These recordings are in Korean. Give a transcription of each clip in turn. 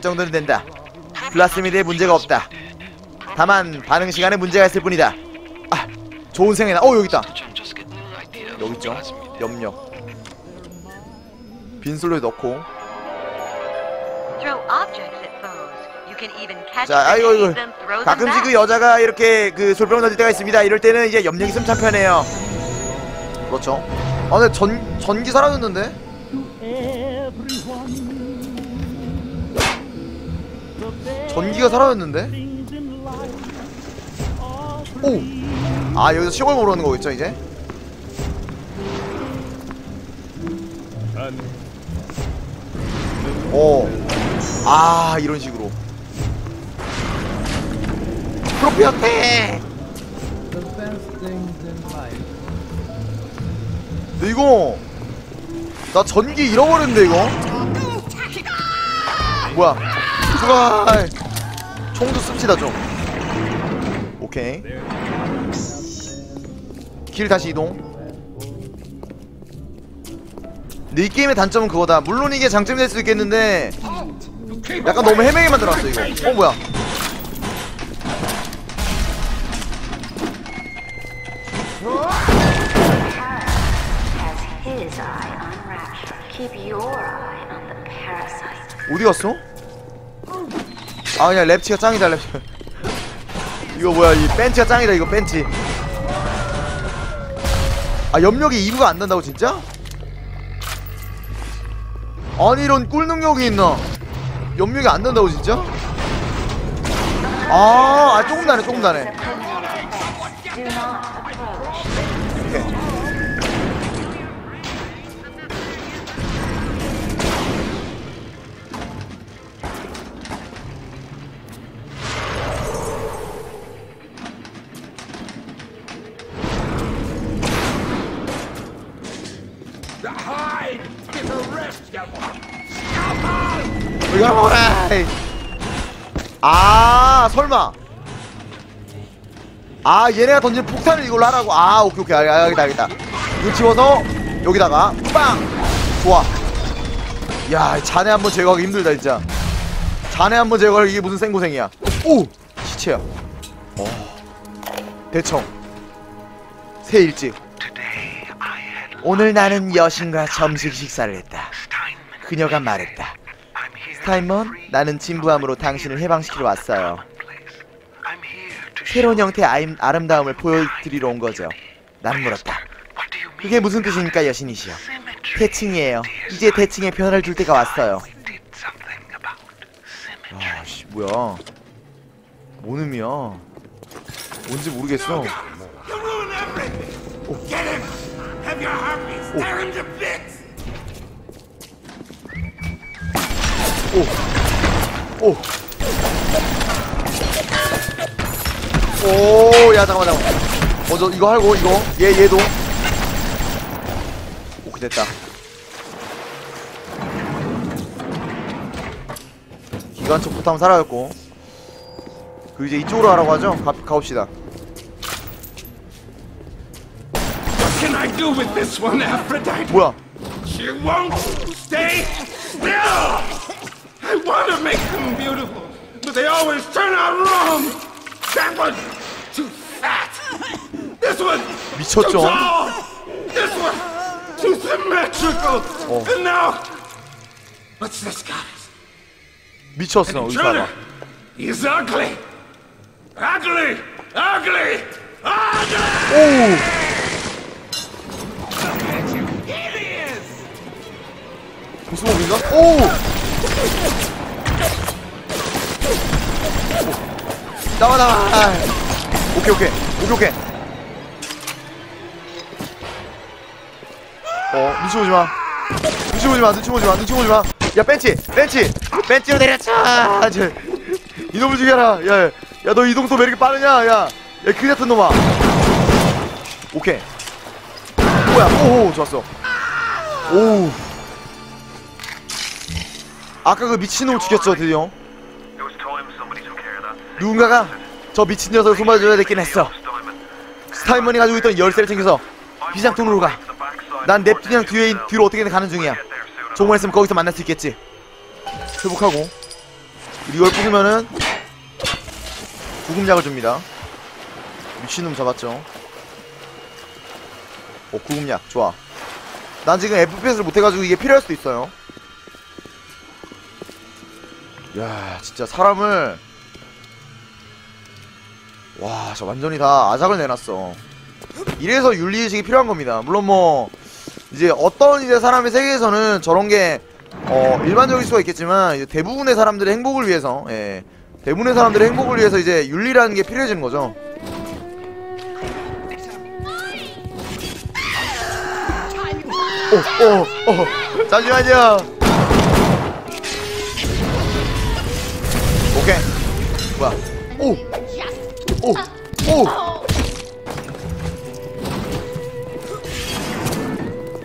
있을 정도는 된다. 플라스미드에 문제가 없다. 다만 반응 시간에 문제가 있을 뿐이다. 아, 좋은 생각이다. 어 여기 있다. 여기 있죠. 염력. 빈솔로에 넣고. 자, 아이고 them 가끔씩 그. 여자가 이렇게 그 솔병을 던질 때가 있습니다. 이럴 때는 이제 염력 있으면 참 편해요. 그렇죠. 아, 근데 전 전기 사라졌는데? 전기가 사라졌는데? 오! 아 여기서 시골 모르는 거겠죠 이제? 오. 아 이런 식으로. 프로피어테. 근데 이거 나 전기 잃어버렸는데 이거. 뭐야? 추가 총도 씁시다 좀. 오케이. 길 다시 이동. 근데 이 게임의 단점은 그거다. 물론 이게 장점이 될 수도 있겠는데 약간 너무 헤매게 만들어놨어 이거. 어 뭐야? 어디 갔어? 아 그냥 랩치가 짱이다 랩치. 이거 뭐야 이 벤치가 짱이다 이거 벤치. 아 염력이 2부가 안 난다고 진짜? 아니 이런 꿀 능력이 있나? 염력이 안 난다고 진짜? 아, 아 조금 나네 조금 나네. 아 설마. 아 얘네가 던진 폭탄을 이걸로 하라고. 아 오케이 오케이 알- 알겠다 알겠다. 이거 집어서 여기다가 빵. 좋아. 야 자네 한번 제거하기 힘들다 진짜. 자네 한번 제거하기 이게 무슨 생고생이야. 오 시체야. 어. 대청. 새 일찍. 오늘 나는 여신과 점심 식사를 했다. 그녀가 말했다. 스타인먼, 나는 진부함으로 당신을 해방시키러 왔어요. 새로운 형태의 아임, 아름다움을 보여드리러 온 거죠. 난 물었다. 그게 무슨 뜻입니까, 여신이시여? 대칭이에요. 이제 대칭에 변화를 줄 때가 왔어요. 아씨, 뭐야? 뭔 의미야? 뭔지 모르겠어. You your harpies tear him to bits! 오! 오, 야, 잠깐만, 잠깐만. 먼저 이거 하고, 이거. 얘, 얘도. 오케이, 됐다. 기관총 포탑 사라졌고. 그 이제 이쪽으로 하라고 하죠? 가, 가봅시다. do with this one, Aphrodite? 뭐야? She won't stay still! I want to make them beautiful, but they always turn out wrong! That was too fat! This one too 미쳤죠? tall! This one too symmetrical! Oh. And now, what's this guy's? 미쳤어, Intruder! 의사가. He's ugly! Ugly! Ugly! Ugly! 오! 보스목인가? 오! 나와 나와. 아. 오케이 오케이. 오케이 오케이. 어 눈치 보지 마. 눈치 보지 마 눈치 보지 마 눈치 보지 마 야 벤치 벤치. 벤치로 내려쳐. 저, 이놈을 죽여라. 야야 너 이동속 왜 이렇게 빠르냐? 야야 그 같은 놈아. 오케이. 뭐야? 오오 좋았어. 오우 아까 그 미친놈을 죽였죠 드디어 누군가가 저 미친 녀석을 손봐줘야 되긴 했어 스타이먼이 가지고 있던 열쇠를 챙겨서 비상통로로 가난 넵튠이랑 뒤에 뒤로 어떻게든 가는 중이야 종원했으면 거기서 만날 수 있겠지 회복하고 이걸 부수면은 구급약을 줍니다. 미친놈 잡았죠. 오 구급약 좋아. 난 지금 FPS를 못해가지고 이게 필요할 수도 있어요. 야 진짜 사람을 와, 저 완전히 다 아작을 내놨어. 이래서 윤리의식이 필요한 겁니다. 물론 뭐, 이제 어떤 이제 사람의 세계에서는 저런 게, 어, 일반적일 수가 있겠지만, 대부분의 사람들의 행복을 위해서, 예. 대부분의 사람들의 행복을 위해서 이제 윤리라는 게 필요해지는 거죠. 오, 오, 오. 잠시만요. 뭐야. 오! 오! 오!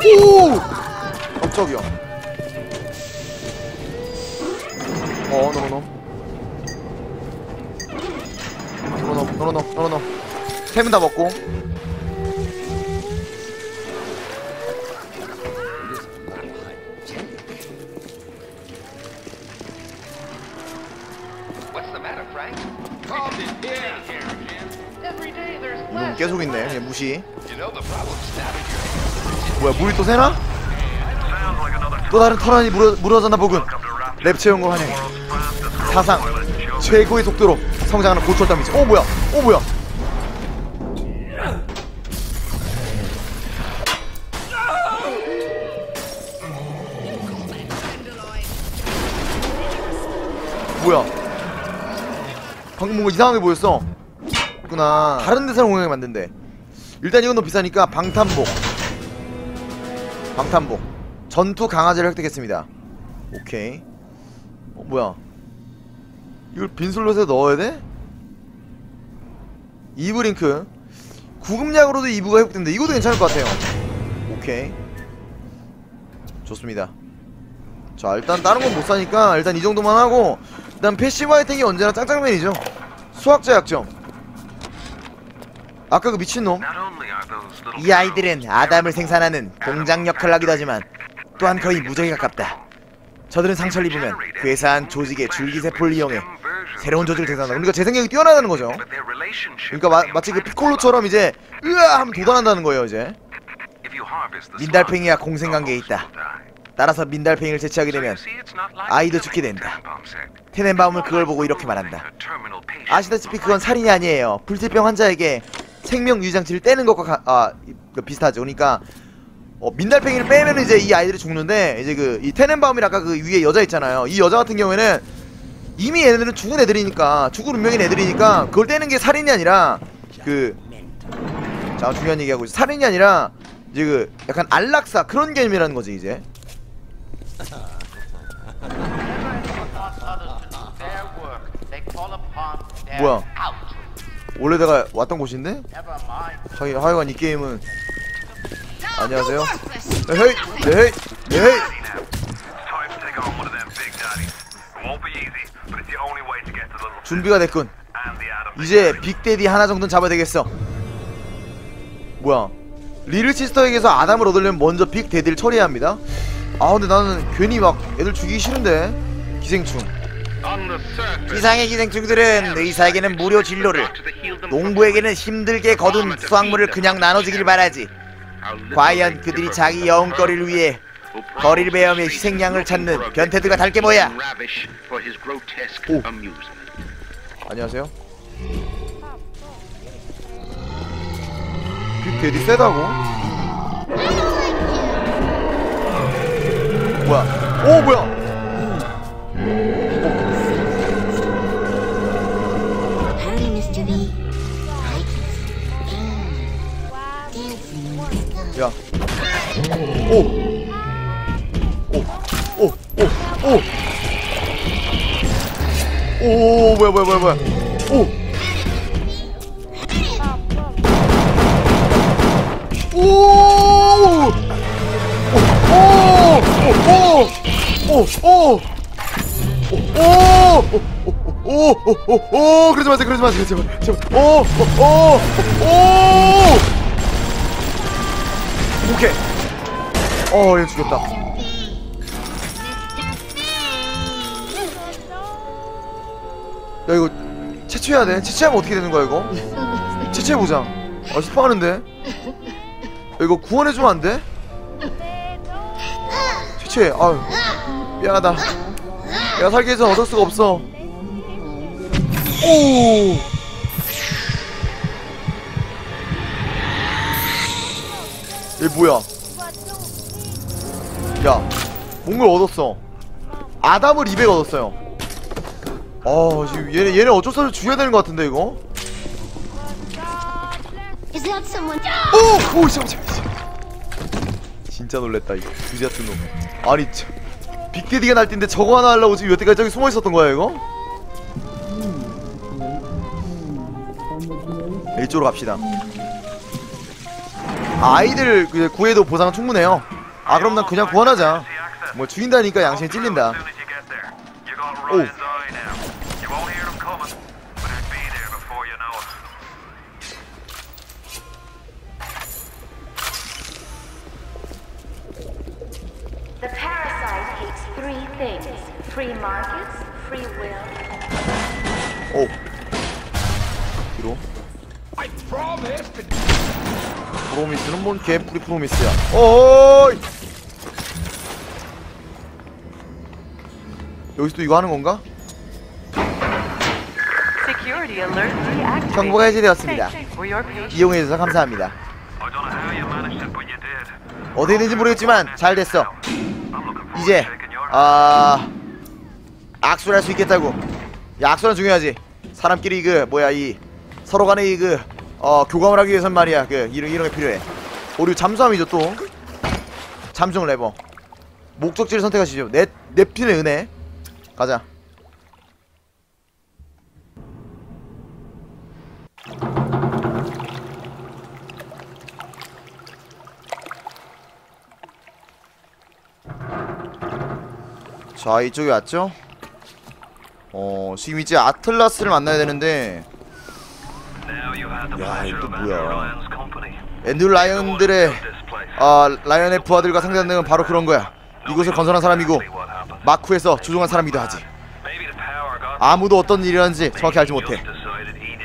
오! 깜짝이야. 어, 노노노. 노노노, 노노노, 노노노. 템은 다 먹고. 계속 있네. 그냥 무시. 뭐야, 물이 또 새나? 또 다른 터널이 무너, 무너졌나 보군. 랩 채운 거 환영해. 사상 최고의 속도로 성장하는 고철담이지. 어 뭐야? 어 뭐야? 뭐야? 방금 뭔가 이상하게 보였어. 구나. 다른 데서 공격하게 만든대. 일단 이건 너무 비싸니까 방탄복. 방탄복. 전투 강화제를 획득했습니다. 오케이. 어, 뭐야? 이걸 빈솔롯에 넣어야 돼? 이브링크. 구급약으로도 이브가 회복된다. 이것도 괜찮을 것 같아요. 오케이. 좋습니다. 자, 일단 다른 건 못 사니까 일단 이 정도만 하고 일단 패시브 아이템이 언제나 짱짱맨이죠. 수학자 약점. 아까 그 미친놈. 이 아이들은 아담을 생산하는 공장 역할을 하기도 하지만 또한 거의 무적에 가깝다. 저들은 상처를 입으면 괴사한 조직의 줄기세포를 이용해 새로운 조직을 생산한다. 그러니까 재생력이 뛰어나다는 거죠. 그러니까 마, 마치 그 피콜로처럼 이제 으아 하면 도달한다는 거예요 이제. 민달팽이와 공생관계에 있다. 따라서 민달팽이를 제치하게 되면 아이도 죽게 된다. 테넨바움은 그걸 보고 이렇게 말한다. 아시다시피 그건 살인이 아니에요. 불치병 환자에게 생명 유지장치를 떼는 것과 가, 아 이- 그 비슷하죠. 그러니까 어, 민달팽이를 빼면 이제 이 아이들이 죽는데 이제 그 이 테넨바움이 아까 그 위에 여자 있잖아요. 이 여자 같은 경우에는 이미 얘네들은 죽은 애들이니까 죽은 운명인 애들이니까 그걸 떼는 게 살인이 아니라 그 자, 중요한 얘기하고 있어. 살인이 아니라 이제 그 약간 안락사 그런 개념이라는 거지 이제. 뭐야? 원래 내가 왔던 곳인데? 하여, 하여간 이 게임은 안녕하세요. 네헤이, 네헤이, 네헤이. 준비가 됐군. 이제 빅데디 하나 정도는 잡아야 되겠어. 뭐야? 리를 시스터에게서 아담을 얻으려면 먼저 빅데디를 처리해야 합니다. 아 근데 나는 괜히 막 애들 죽이기 싫은데 기생충. 이상의 기생충들은 의사에게는 무료 진료를, 농부에게는 힘들게 거둔 수확물을 그냥 나눠주길 바라지. 과연 그들이 자기 여운거리를 위해 거리를 베어며 희생양을 찾는 변태들과 달게 뭐야? 오. 안녕하세요. 빅데디 세다고? 뭐야? 오 뭐야? 야. 오. 오. 오. 오. 오. 오, 뭐야, 뭐야, 뭐야, 뭐야. 오. 오. 오. 오. 오. 오. 오. 오, 오, 오, 오, 그러지 마세요, 그러지 마세요, 제발, 제발. 오, 오, 오, 오. 오 케이. 어, 얘 죽였다. 야 이거 채취해야 돼? 채취하면 어떻게 되는 거야 이거? 채취해보자. 아 싶어하는데? 야, 이거 구원해주면 안 돼? 채취해. 아유 미안하다. 내가 살기 위해서 어쩔 수가 없어. 오 얘 뭐야 야 뭔걸 얻었어 아담을 200 얻었어요 어 지금 얘네 얘네 어쩔 수 없이 죽여야 되는 것 같은데 이거? 오! 오! 잠깐 진짜 놀랬다 이 두지 같은 놈 아니 참 빅데디가 날뛴데 저거 하나 하려고 지금 여태까지 저기 숨어 있었던 거야 이거? 네, 이쪽으로 갑시다 아이들 그 구해도 보상 충분해요 아 그럼 난 그냥 구원하자 뭐 죽인다니까 양심이 찔린다 오 오. 뒤로. I promised to 프로미스는 뭔 개뿌리 프로미스야. 어이! 여기서도 이거 하는 건가? 정보가 해제되었습니다. 이용해주셔서 감사합니다. 어디 있는지 모르겠지만 잘 됐어. 이제 아 악수를 할 수 있겠다고. 야, 악수는 중요하지. 사람끼리 그 뭐야 이 서로 간에 이그 어, 교감을 하기 위해선 말이야. 그 이런 이런 게 필요해. 우리 잠수함이죠 또. 잠수를 레버. 목적지를 선택하시죠. 넵 넵튠의 은혜. 가자. 자 이쪽에 왔죠? 어 지금 이제 아틀라스를 만나야 되는데 야 이거 또 뭐야? 엔드 라이언들의 아 라이언의 부하들과 상대하는 건 바로 그런 거야. 이곳을 건설한 사람이고 마쿠에서 조종한 사람이기도 하지. 아무도 어떤 일이라는지 정확히 알지 못해.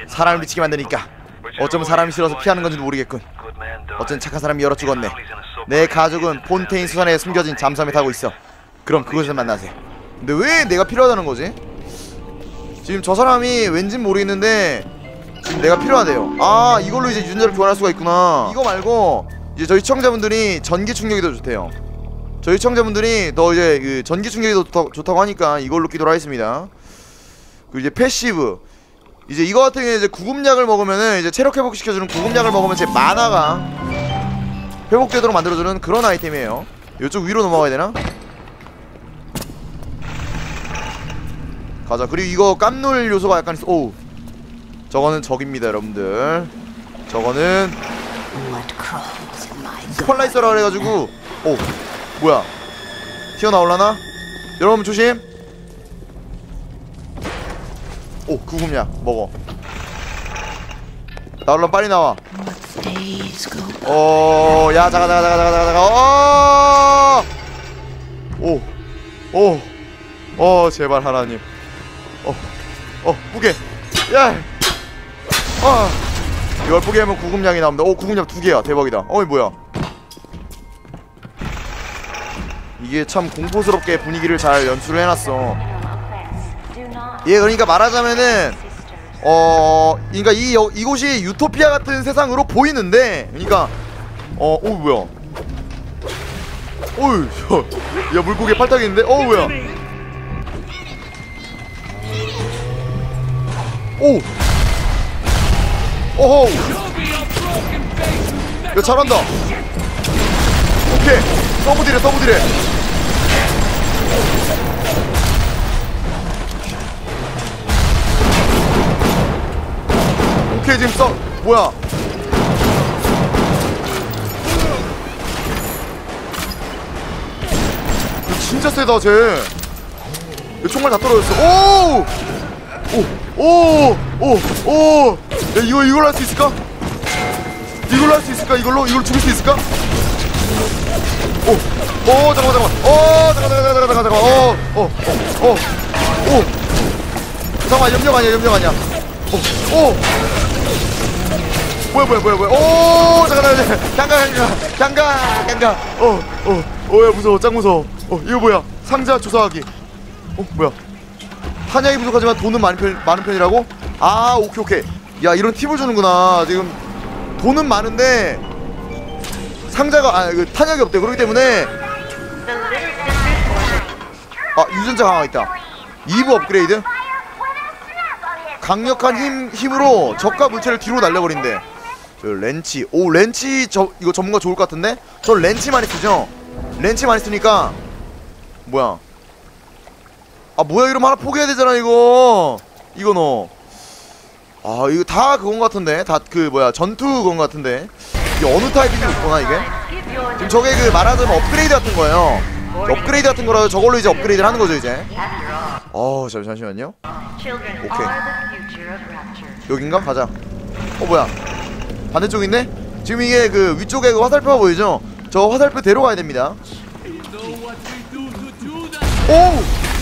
사람을 미치게 만드니까. 어쩌면 사람이 싫어서 피하는 건지도 모르겠군. 어쩐 착한 사람이 여러 죽었네. 내 가족은 폰테인 수산에 숨겨진 잠수함에 타고 있어. 그럼 그곳에서 만나세. 근데 왜 내가 필요하다는 거지? 지금 저 사람이 왠진 모르겠는데 내가 필요하대요. 아 이걸로 이제 유전자를 교환할 수가 있구나. 이거 말고 이제 저희 시청자분들이 전기 충격이 더 좋대요. 저희 시청자분들이 더 이제 그 전기 충격이 더 좋다, 좋다고 하니까 이걸로 끼도록 하겠습니다. 그리고 이제 패시브. 이제 이거 같은 경우에 이제 구급약을 먹으면은 이제 체력 회복시켜주는 구급약을 먹으면 제 만화가 회복되도록 만들어주는 그런 아이템이에요. 이쪽 위로 넘어가야 되나? 가자. 그리고 이거 깜놀 요소가 약간 있어. 오 저거는 적입니다 여러분들 저거는 스펄라이서라 그래가지고 오 뭐야 튀어나올라나? 여러분 조심 오 구급약 먹어 나올라 빨리 나와 days go by? 어, 야, 자가, 자가, 자가, 자가, 자가, 자가, 어! 오, 오, 어, 제발 하나님. 어, 어, 뿌게. 야, 어, 이걸 뿌게 하면 구급량이 나옵니다. 오, 구급량 두 개야. 대박이다. 어이, 뭐야. 이게 참 공포스럽게 분위기를 잘 연출을 해놨어. 예, 그러니까 말하자면은. 어, 그러니까 이 여- 이곳이 유토피아 같은 세상으로 보이는데, 그러니까 어, 오 뭐야? 어이, 야, 야 물고기 팔딱인데, 어 뭐야? 오, 오호, 야 잘한다. 오케이, 서브 딜해, 서브 딜해. 오케이 지금 써. 뭐야? 이거 진짜 세다 쟤. 이거 총알 다 떨어졌어. 오 오 오 오 오. 야 이거 이걸 할 수 있을까? 이걸로 할 수 있을까? 이걸로? 이걸 죽일 수 있을까? 오 오 잠깐만 잠깐만. 어 잠깐 잠깐 잠깐 잠깐 잠깐 어어 어 어 오. 잠깐만 염력 아니야 염력 아니야. 오! 오! 뭐야 뭐야 뭐야 뭐야. 오 잠깐만 잠깐 잠깐 잠깐 잠깐. 어 어. 어 야 무서워. 짱 무서워. 어 이거 뭐야? 상자 조사하기. 어 뭐야 탄약이 부족하지만 돈은 많은 편 많은 편이라고? 아 오케이 오케이. 야 이런 팁을 주는구나. 지금 돈은 많은데 상자가 아 그 탄약이 없대. 그렇기 때문에 아 유전자 강화가 있다. 2부 업그레이드? 강력한 힘, 힘으로 적과 물체를 뒤로 날려버린대. 저 렌치. 오 렌치 저 이거 전문가 좋을 것 같은데? 저 렌치 많이 쓰죠? 렌치 많이 쓰니까 뭐야 아 뭐야 이러면 하나 포기해야 되잖아 이거. 이거 너 아 이거 다 그건 것 같은데. 다 그 뭐야 전투 그건 것 같은데. 이게 어느 타입인지 있구나 이게? 지금 저게 그 말하자면 업그레이드 같은 거예요. 업그레이드 같은 거라서 저걸로 이제 업그레이드를 하는 거죠 이제. 어 잠, 잠시만요. Rapture. 여긴가? 가자. 어 뭐야? 반대쪽 있네? 지금 이게 그 위쪽에 그 화살표가 보이죠? 저 화살표 대로 가야 됩니다. 오!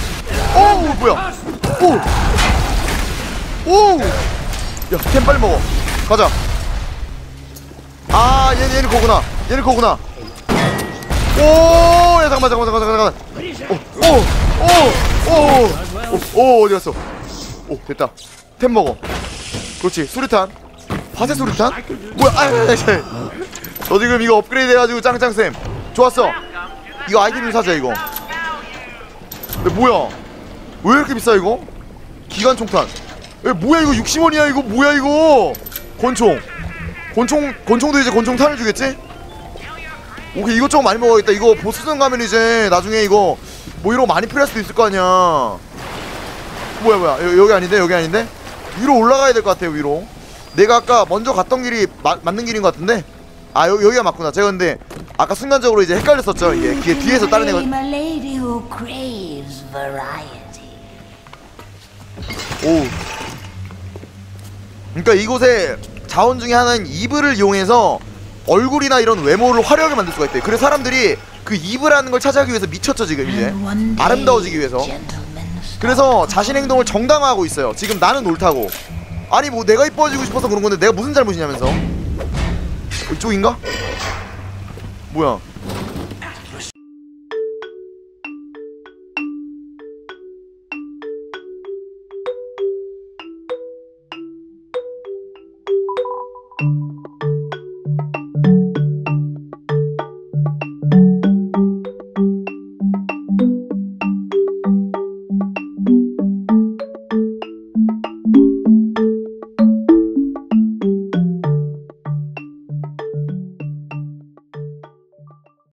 오 뭐야? 오! 오! 야템 빨리 먹어. 가자. 아 얘는 얘는 거구나. 얘는 거구나. 오! 야 잠깐만 잠깐만 잠깐만 잠깐만 오오오오오 어디 갔어? 오 됐다. 템 먹어. 그렇지 수류탄. 화세 수류탄? 뭐야 아저 지금 이거 업그레이드 해가지고 짱짱쌤. 좋았어. 이거 아이템 좀 사자 이거. 근데 뭐야 왜 이렇게 비싸 이거? 기관 총탄. 에 뭐야 이거 60원이야 이거? 뭐야 이거? 권총. 권총 권총도 이제 권총 탄을 주겠지? 오케이 이것저것 많이 먹어야겠다. 이거 보스전 가면 이제 나중에 이거 뭐 이런 거 많이 필요할 수도 있을 거 아니야. 뭐야 뭐야. 여, 여기 아닌데? 여기 아닌데? 위로 올라가야 될 것 같아요 위로. 내가 아까 먼저 갔던 길이 마, 맞는 길인 것 같은데? 아 여, 여기가 맞구나. 제가 근데 아까 순간적으로 이제 헷갈렸었죠 이게. 뒤에, 뒤에서 다른 애가 오 그러니까 이곳에 자원 중에 하나인 이불을 이용해서 얼굴이나 이런 외모를 화려하게 만들 수가 있대 그래서 사람들이 그 이불하는 걸 차지하기 위해서 미쳤죠 지금 이제 아름다워지기 위해서 그래서 자신 행동을 정당화하고 있어요. 지금 나는 옳다고. 아니 뭐 내가 이뻐지고 싶어서 그런 건데 내가 무슨 잘못이냐면서. 어, 이쪽인가? 뭐야?